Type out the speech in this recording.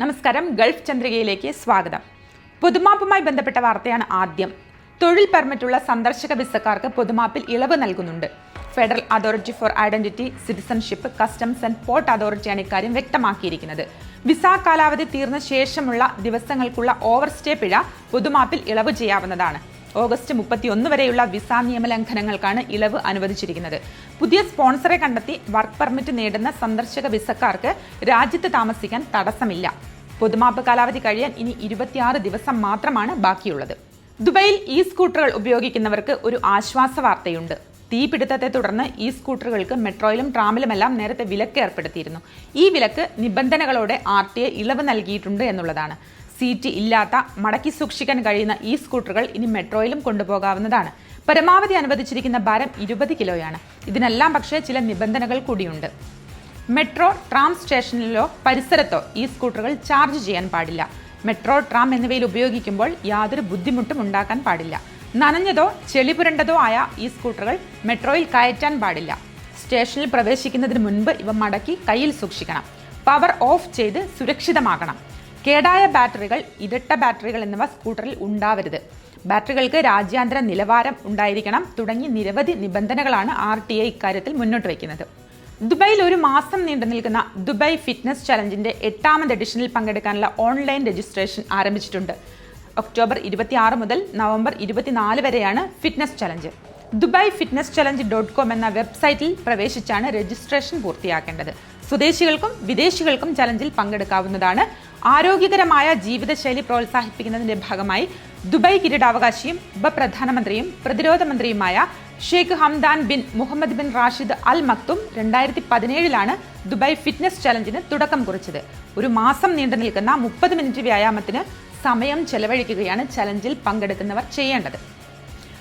നമസ്കാരം ഗൾഫ് ചന്ദ്രികയിലേക്ക് സ്വാഗതം. പൊതുമാപ്പുമായി ബന്ധപ്പെട്ട വാർത്തയാണ് ആദ്യം. തൊഴിൽ പെർമിറ്റുള്ള സന്ദർശക വിസക്കാർക്ക് പൊതുമാപ്പിൽ ഇളവ് നൽകുന്നുണ്ട്. Federal Authority for Identity Citizenship Customs and Port അതോറിറ്റിയാണ് ഇക്കാര്യം വ്യക്തമാക്കിയിരിക്കുന്നത്. വിസ കാലാവധി തീർന്ന ശേഷമുള്ള ദിവസങ്ങൾക്കുള്ള ഓവർ സ്റ്റേ പിഴ പൊതുമാപ്പിൽ ഇളവ് ചെയ്യാവുന്നതാണ്. ഓഗസ്റ്റ് മുപ്പത്തിയൊന്ന് വരെയുള്ള വിസ നിയമലംഘനങ്ങൾക്കാണ് ഇളവ് അനുവദിച്ചിരിക്കുന്നത്. പുതിയ സ്പോൺസറെ കണ്ടെത്തി വർക്ക് പെർമിറ്റ് നേടുന്ന സന്ദർശക വിസക്കാർക്ക് രാജ്യത്ത് താമസിക്കാൻ തടസ്സമില്ല. പൊതുമാപ്പ് കാലാവധി കഴിയാൻ ഇനി ഇരുപത്തിയാറ് ദിവസം മാത്രമാണ് ബാക്കിയുള്ളത്. ദുബൈയിൽ ഇ സ്കൂട്ടറുകൾ ഉപയോഗിക്കുന്നവർക്ക് ഒരു ആശ്വാസ വാർത്തയുണ്ട്. തീപിടുത്തത്തെ തുടർന്ന് ഈ സ്കൂട്ടറുകൾക്ക് മെട്രോയിലും ട്രാമിലുമെല്ലാം നേരത്തെ വിലക്ക് ഏർപ്പെടുത്തിയിരുന്നു. ഈ വിലക്ക് നിബന്ധനകളോടെ ആർ ടി ഇളവ് നൽകിയിട്ടുണ്ട് എന്നുള്ളതാണ്. സീറ്റ് ഇല്ലാത്ത മടക്കി സൂക്ഷിക്കാൻ കഴിയുന്ന ഈ സ്കൂട്ടറുകൾ ഇനി മെട്രോയിലും കൊണ്ടുപോകാവുന്നതാണ്. പരമാവധി അനുവദിച്ചിരിക്കുന്ന ഭാരം ഇരുപത് കിലോയാണ്. ഇതിനെല്ലാം പക്ഷേ ചില നിബന്ധനകൾ കൂടിയുണ്ട്. മെട്രോ ട്രാം സ്റ്റേഷനിലോ പരിസരത്തോ ഈ സ്കൂട്ടറുകൾ ചാർജ് ചെയ്യാൻ പാടില്ല. മെട്രോ ട്രാം എന്നിവയിൽ ഉപയോഗിക്കുമ്പോൾ യാതൊരു ബുദ്ധിമുട്ടും ഉണ്ടാക്കാൻ പാടില്ല. നനഞ്ഞതോ ചെളി പുരണ്ടതോ ആയ ഈ സ്കൂട്ടറുകൾ മെട്രോയിൽ കയറ്റാൻ പാടില്ല. സ്റ്റേഷനിൽ പ്രവേശിക്കുന്നതിന് മുൻപ് ഇവ മടക്കി കയ്യിൽ സൂക്ഷിക്കണം. പവർ ഓഫ് ചെയ്ത് സുരക്ഷിതമാക്കണം. കേടായ ബാറ്ററികൾ ഇരട്ട ബാറ്ററികൾ എന്നിവ സ്കൂട്ടറിൽ ഉണ്ടാവരുത്. ബാറ്ററികൾക്ക് രാജ്യാന്തര നിലവാരം ഉണ്ടായിരിക്കണം. തുടങ്ങി നിരവധി നിബന്ധനകളാണ് ആർ ടി ഐ ഇക്കാര്യത്തിൽ മുന്നോട്ട് വയ്ക്കുന്നത്. ദുബൈയിൽ ഒരു മാസം നീണ്ടു നിൽക്കുന്ന ദുബൈ ഫിറ്റ്നസ് ചലഞ്ചിന്റെ എട്ടാമത് എഡിഷനിൽ പങ്കെടുക്കാനുള്ള ഓൺലൈൻ രജിസ്ട്രേഷൻ ആരംഭിച്ചിട്ടുണ്ട്. ഒക്ടോബർ ഇരുപത്തിയാറ് മുതൽ നവംബർ ഇരുപത്തിനാല് വരെയാണ് fitness challenge. Dubai fitness challenge dot com എന്ന വെബ്സൈറ്റിൽ പ്രവേശിച്ചാണ് രജിസ്ട്രേഷൻ പൂർത്തിയാക്കേണ്ടത്. സ്വദേശികൾക്കും വിദേശികൾക്കും ചലഞ്ചിൽ പങ്കെടുക്കാവുന്നതാണ്. ആരോഗ്യകരമായ ജീവിതശൈലി പ്രോത്സാഹിപ്പിക്കുന്നതിന്റെ ഭാഗമായി ദുബായ് കിരീടാവകാശിയും ഉപപ്രധാനമന്ത്രിയും പ്രതിരോധ മന്ത്രിയുമായ Sheikh Hamdan bin Mohammed bin Rashid Al Maktoum രണ്ടായിരത്തി പതിനേഴിലാണ് ദുബായ് ഫിറ്റ്നസ് ചലഞ്ചിന് തുടക്കം കുറിച്ചത്. ഒരു മാസം നീണ്ടു നിൽക്കുന്ന മുപ്പത് മിനിറ്റ് വ്യായാമത്തിന് സമയം ചെലവഴിക്കുകയാണ് ചലഞ്ചിൽ പങ്കെടുക്കുന്നവർ ചെയ്യേണ്ടത്.